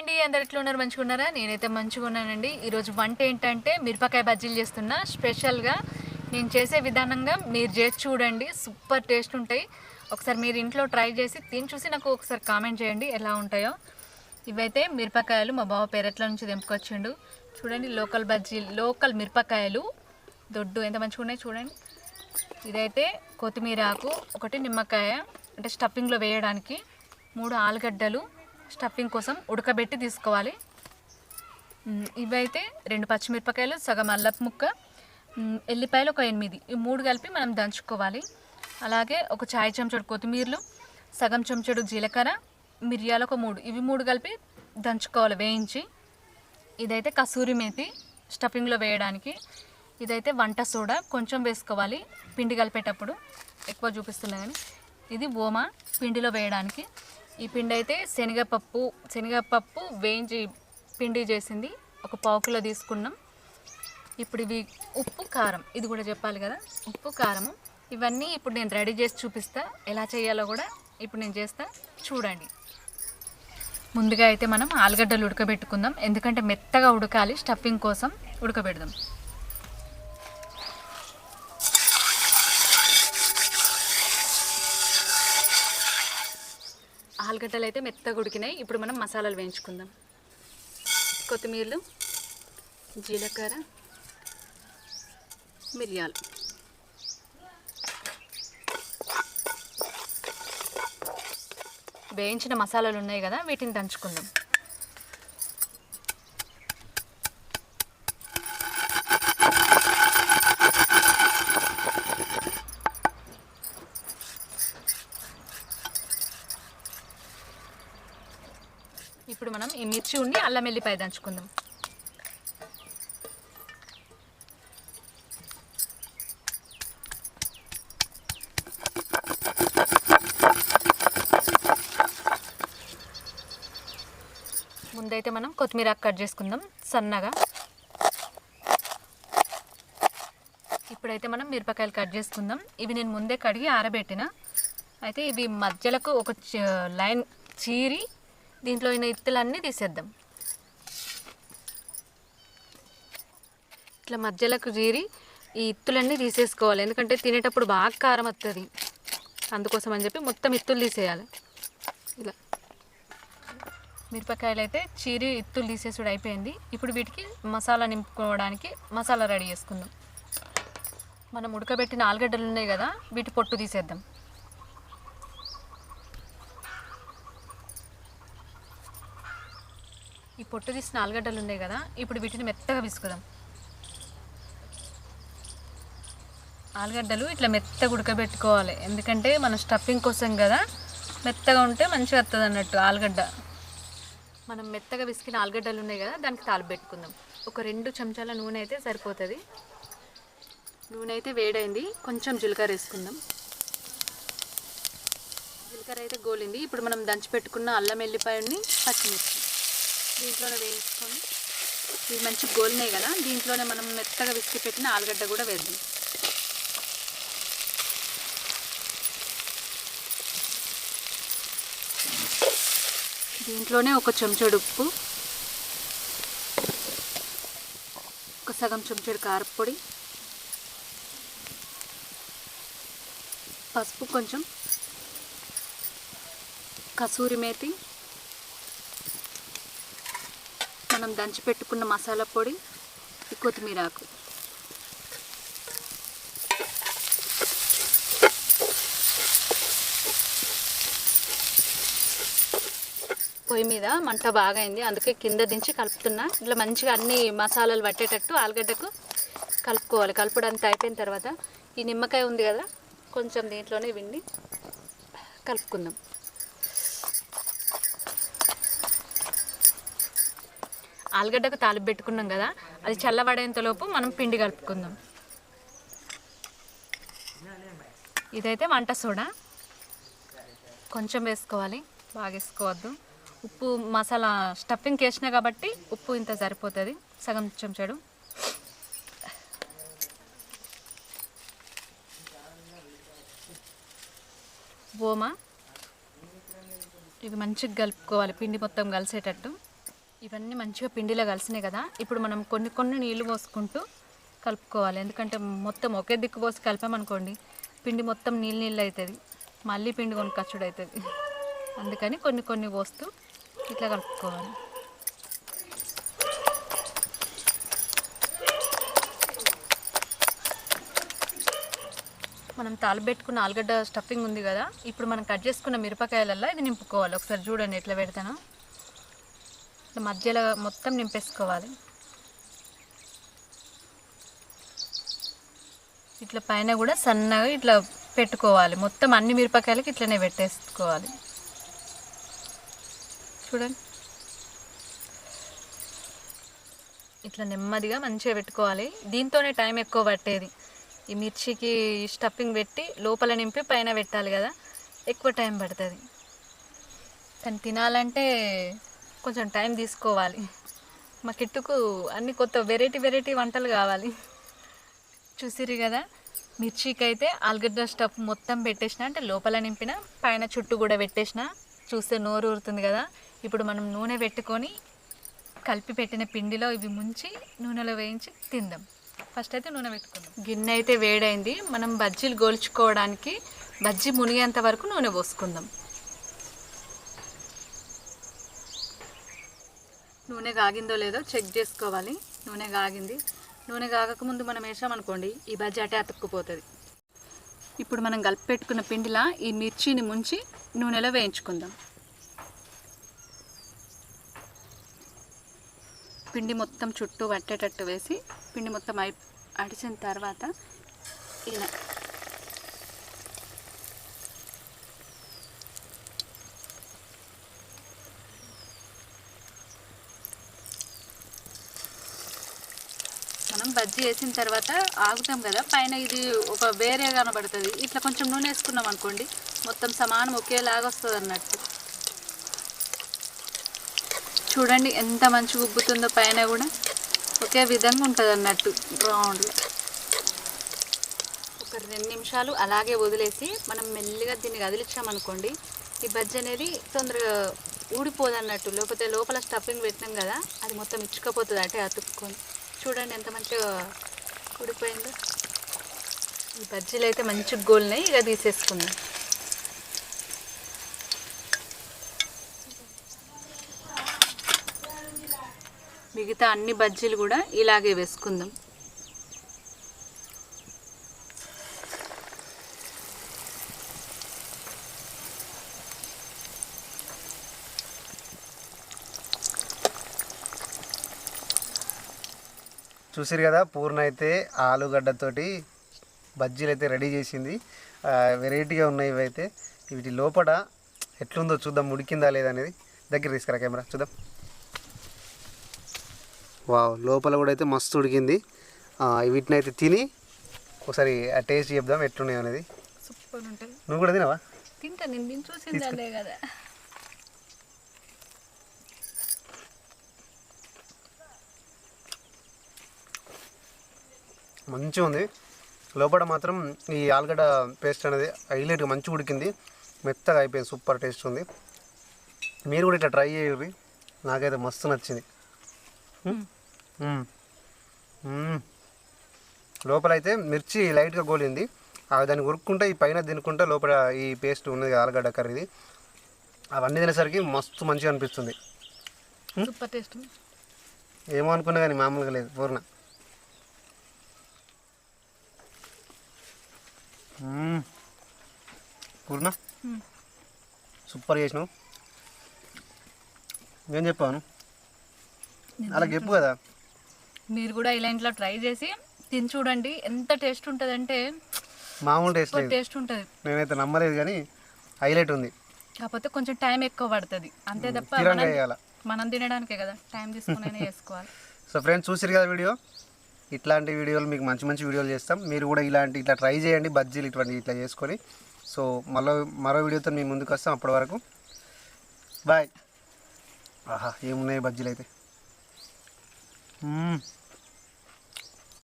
అండి? అందరు ఎట్లా ఉన్నారు మంచిగా ఉన్నారా? నేనైతే మంచిగా ఉన్నానండి. ఈరోజు వంట ఏంటంటే మిరపకాయ బజ్జీలు చేస్తున్నా. స్పెషల్గా నేను చేసే విధానంగా మీరు చేసి చూడండి. సూపర్ టేస్ట్ ఉంటాయి. ఒకసారి మీరు ఇంట్లో ట్రై చేసి తిని చూసి నాకు ఒకసారి కామెంట్ చేయండి ఎలా ఉంటాయో. ఇవైతే మిరపకాయలు మా బావ పెరట్ల నుంచి తెంపుకొచ్చిండు. చూడండి లోకల్ బజ్జీ లోకల్ మిరపకాయలు. దొడ్డు ఎంత మంచిగా ఉన్నాయి చూడండి. ఇదైతే కొత్తిమీర ఆకు ఒకటి నిమ్మకాయ అంటే స్టఫింగ్లో వేయడానికి మూడు ఆలుగడ్డలు స్టఫింగ్ కోసం ఉడకబెట్టి తీసుకోవాలి. ఇవైతే రెండు పచ్చిమిరపకాయలు సగం అల్లపు ముక్క ఎల్లిపాయలు ఒక ఎనిమిది. ఈ మూడు కలిపి మనం దంచుకోవాలి. అలాగే ఒక చాయ్ చెంచడు కొత్తిమీరలు సగం చెంచాడు జీలకర్ర మిరియాలు ఒక మూడు. ఇవి మూడు కలిపి దంచుకోవాలి వేయించి. ఇదైతే కసూరి మేతి స్టఫింగ్లో వేయడానికి. ఇదైతే వంట సోడా కొంచెం వేసుకోవాలి పిండి కలిపేటప్పుడు. ఎక్కువ చూపిస్తున్నా కానీ ఇది ఓమా పిండిలో వేయడానికి. ఈ పిండి అయితే శనగపప్పు శనగపప్పు వేయించి పిండి చేసింది. ఒక పావు కిలో తీసుకున్నాం. ఇప్పుడు ఇవి ఉప్పు కారం. ఇది కూడా చెప్పాలి కదా. ఉప్పు కారము ఇవన్నీ ఇప్పుడు నేను రెడీ చేసి చూపిస్తా. ఎలా చేయాలో కూడా ఇప్పుడు నేను చేస్తా. చూడండి. ముందుగా అయితే మనం ఆలుగడ్డలు ఉడకబెట్టుకుందాం. ఎందుకంటే మెత్తగా ఉడకాలి స్టఫింగ్ కోసం ఉడకబెడదాం. ఆలుగడ్డలు అయితే మెత్తగా ఉడికినాయి. ఇప్పుడు మనం మసాలాలు వేయించుకుందాం. కొత్తిమీరలు జీలకర్ర మిరియాలు. వేయించిన మసాలాలు ఉన్నాయి కదా వీటిని దంచుకుందాం ఇప్పుడు మనం ఈ మిర్చి ఉండి అల్లం వెల్లిపాయ దంచుకుందాం. ముందైతే మనం కొత్తిమీర కట్ చేసుకుందాం సన్నగా. ఇప్పుడైతే మనం మిరపకాయలు కట్ చేసుకుందాం. ఇవి నేను ముందే కడిగి ఆరబెట్టిన. అయితే ఇవి మధ్యలకు ఒక లైన్ చీరి దీంట్లో అయిన ఇత్తులన్నీ తీసేద్దాం. ఇట్లా మధ్యలోకి జీరి ఈ ఇత్తులన్నీ తీసేసుకోవాలి. ఎందుకంటే తినేటప్పుడు బాగా కారం వస్తుంది అందుకోసం అని చెప్పి మొత్తం ఇత్తులు తీసేయాలి. ఇలా. మిరపకాయలు అయితే చీరి ఇత్తులు తీసేసుడు అయిపోయింది. ఇప్పుడు వీటికి మసాలా నింపుకోవడానికి మసాలా రెడీ చేసుకుందాం. మనం ఉడకబెట్టిన ఆలుగడ్డలు ఉన్నాయి కదా వీటి పొట్టు తీసేద్దాం. పొట్టు తీసిన ఆలుగడ్డలు ఉన్నాయి కదా ఇప్పుడు వీటిని మెత్తగా విసుకుదాం. ఆలుగడ్డలు ఇట్లా మెత్తగా ఉడకబెట్టుకోవాలి. ఎందుకంటే మన స్టఫింగ్ కోసం కదా మెత్తగా ఉంటే మంచిగా వస్తుంది అన్నట్టు ఆలుగడ్డ. మనం మెత్తగా విసికిన ఆలుగడ్డలు ఉన్నాయి కదా దానికి తాలు పెట్టుకుందాం. ఒక రెండు చెంచాల నూనె అయితే సరిపోతుంది. నూనె అయితే వేడైంది. కొంచెం జీలకర్ర వేసుకుందాం. జీలకర్ర అయితే గోలింది. ఇప్పుడు మనం దంచి పెట్టుకున్న అల్లం వెల్లిపాయని పచ్చిమిర్చి. దీంట్లోనే వేయించుకొని ఇవి మంచి గోలినాయి కదా దీంట్లోనే మనం మెత్తగా విసికి పెట్టిన ఆలుగడ్డ కూడా వేద్దాం. దీంట్లోనే ఒక చెంచాడు ఉప్పు ఒక సగం చెంచాడు కారపొడి పసుపు కొంచెం కసూరి మేతి మనం దంచి పెట్టుకున్న మసాలా పొడి ఈ కొత్తిమీర ఆకు. పొయ్యి మీద మంట బాగా అయింది అందుకే కింద దించి కలుపుతున్నా. ఇట్లా మంచిగా అన్ని మసాలాలు పట్టేటట్టు ఆలుగడ్డకు కలుపుకోవాలి. కలుపుడంతా అయిపోయిన తర్వాత ఈ నిమ్మకాయ ఉంది కదా కొంచెం దీంట్లోనే విండి కలుపుకుందాం. ఆలుగడ్డకు తాలింపు పెట్టుకున్నాం కదా అది చల్లబడేంతలోపు మనం పిండి కలుపుకుందాం. ఇదైతే వంట సోడా. కొంచెం వేసుకోవాలి బాగా వేసుకోవద్దు. ఉప్పు మసాలా స్టఫింగ్ వేసిన కాబట్టి ఉప్పు ఇంత సరిపోతుంది. సగం చెంచాడు ఓమా ఇవి మంచిగా కలుపుకోవాలి పిండి మొత్తం కలిసేటట్టు. ఇవన్నీ మంచిగా పిండిలో కలిసినాయి కదా. ఇప్పుడు మనం కొన్ని కొన్ని నీళ్ళు పోసుకుంటూ కలుపుకోవాలి. ఎందుకంటే మొత్తం ఒకే దిక్కు పోసి కలిపామనుకోండి పిండి మొత్తం నీళ్ళు నీళ్ళు అవుతుంది మళ్ళీ పిండి కొనుక్కచ్చుడు అవుతుంది అందుకని కొన్ని కొన్ని పోస్తూ ఇట్లా కలుపుకోవాలి. మనం తాలిబెట్టుకున్న ఆలుగడ్డ స్టఫింగ్ ఉంది కదా ఇప్పుడు మనం కట్ చేసుకున్న మిరపకాయలల్లో ఇది నింపుకోవాలి. ఒకసారి చూడండి ఎట్లా పెడతాను. ఇట్లా మధ్యలో మొత్తం నింపేసుకోవాలి. ఇట్లా పైన కూడా సన్నగా ఇట్లా పెట్టుకోవాలి. మొత్తం అన్ని మిరపకాయలకి ఇట్లనే పెట్టేసుకోవాలి. చూడండి. ఇట్లా నెమ్మదిగా మంచిగా పెట్టుకోవాలి. దీంతోనే టైం ఎక్కువ పట్టేది. ఈ మిర్చికి స్టఫింగ్ పెట్టి లోపల నింపి పైన పెట్టాలి కదా. ఎక్కువ టైం పడుతుంది. కానీ తినాలంటే కొంచెం టైం తీసుకోవాలి. మా కిట్టుకు అన్ని కొత్త వెరైటీ వెరైటీ వంటలు కావాలి. చూసిరు కదా మిర్చికి అయితే ఆలుగడ్డ స్టఫ్ మొత్తం పెట్టేసిన అంటే లోపల నింపిన పైన చుట్టూ కూడా పెట్టేసిన చూస్తే నోరు ఊరుతుంది కదా. ఇప్పుడు మనం నూనె పెట్టుకొని కలిపి పెట్టిన పిండిలో ఇవి ముంచి నూనెలో వేయించి తిందాం. ఫస్ట్ అయితే నూనె పెట్టుకుందాం. గిన్నె అయితే వేడైంది. మనం బజ్జీలు గోల్చుకోవడానికి బజ్జీ మునిగేంత వరకు నూనె పోసుకుందాం. నూనె కాగిందో లేదో చెక్ చేసుకోవాలి. నూనె కాగింది నూనె కాగకముందు మనం వేసామనుకోండి ఈ బజ్జీ అటే అతుక్కుపోతుంది. ఇప్పుడు మనం కలిపెట్టుకున్న పిండిలా ఈ మిర్చిని ముంచి నూనెలో వేయించుకుందాం. పిండి మొత్తం చుట్టూ పట్టేటట్టు వేసి పిండి మొత్తం అయి అడిచిన తర్వాత ఇలా మనం బజ్జీ వేసిన తర్వాత ఆగుతాం కదా పైన ఇది ఒక వేరే కనబడుతుంది. ఇట్లా కొంచెం నూనె వేసుకున్నాం అనుకోండి మొత్తం సమానం ఒకేలాగా వస్తుంది అన్నట్టు. చూడండి ఎంత మంచిగా ఉబ్బుతుందో పైన కూడా. ఒకే విధంగా ఉంటుంది అన్నట్టు రౌండ్గా ఒక రెండు నిమిషాలు అలాగే వదిలేసి మనం మెల్లిగా దీన్ని కదిలించామనుకోండి ఈ బజ్జి అనేది తొందరగా ఊడిపోదు అన్నట్టు లేకపోతే లోపల స్టఫింగ్ పెట్టినాం కదా అది మొత్తం ఇచ్చుకపోతుంది అంటే అతుక్కొని. చూడండి ఎంత మంచిగా ఊడిపోయిందో. ఈ బజ్జీలు అయితే మంచి గోల్నాయి ఇక తీసేసుకుందాం. మిగతా అన్ని బజ్జీలు కూడా ఇలాగే వేసుకుందాం. చూసిరు కదా పూర్ణ అయితే ఆలుగడ్డతోటి బజ్జీలు అయితే రెడీ చేసింది. వెరైటీగా ఉన్నాయి ఇవి అయితే వీటి లోపల ఎట్లుందో చూద్దాం ఉడికిందా లేదా అనేది దగ్గర తీసుకురా కెమెరా చూద్దాం. వావ్ లోపల కూడా అయితే మస్తు ఉడికింది. వీటిని అయితే తిని ఒకసారి ఆ టేస్ట్ చెప్దాం ఎట్లున్నాయి అనేది. సూపర్ ఉంటుంది. నువ్వు కూడా తినవా? తింటా నేను చూసిందే కదా. మంచిగా ఉంది. లోపల మాత్రం ఈ ఆలుగడ్డ పేస్ట్ అనేది హైలైట్గా మంచిగా ఉడికింది. మెత్తగా అయిపోయింది. సూపర్ టేస్ట్ ఉంది. మీరు కూడా ఇట్లా ట్రై చేయండి. నాకైతే మస్తు నచ్చింది. లోపల అయితే మిర్చి లైట్గా గోలింది. ఆ దాన్ని ఉరుక్కుంటే ఈ పైన తినుకుంటే లోపల ఈ పేస్ట్ ఉన్నది ఆలుగడ్డ కర్రీది. అవన్నీ తినేసరికి మస్తు మంచిగా అనిపిస్తుంది. సూపర్ టేస్ట్ ఏమో అనుకున్నా కానీ మామూలుగా లేదు. పూర్ణ పూర్ణ. సూపర్ చేసినావు. ఏం చెప్పాను అలా చెప్పు కదా. మీరు కూడా ఇలా ఇంట్లో ట్రై చేసి తిని చూడండి. ఎంత టేస్ట్ ఉంటుందంటే మామూలు టేస్ట్ టేస్ట్ ఉంటుంది. నేనైతే నమ్మలేదు కానీ హైలైట్ ఉంది. కాకపోతే కొంచెం టైం ఎక్కువ పడుతుంది. అంతే తప్ప మనం- తినడానికే కదా. టైం తీసుకుని చేసుకోవాలి. సో ఫ్రెండ్స్ చూసిరు కదా వీడియో? ఇట్లాంటి వీడియోలు మీకు మంచి మంచి వీడియోలు చేస్తాం. మీరు కూడా ఇలాంటి ఇట్లా ట్రై చేయండి బజ్జీలు ఇటువంటి ఇట్లా చేసుకొని. సో మరో మరో వీడియోతో మీ ముందుకు వస్తాం అప్పటి వరకు. బాయ్ ఆహా ఏమున్నాయి బజ్జీలు అయితే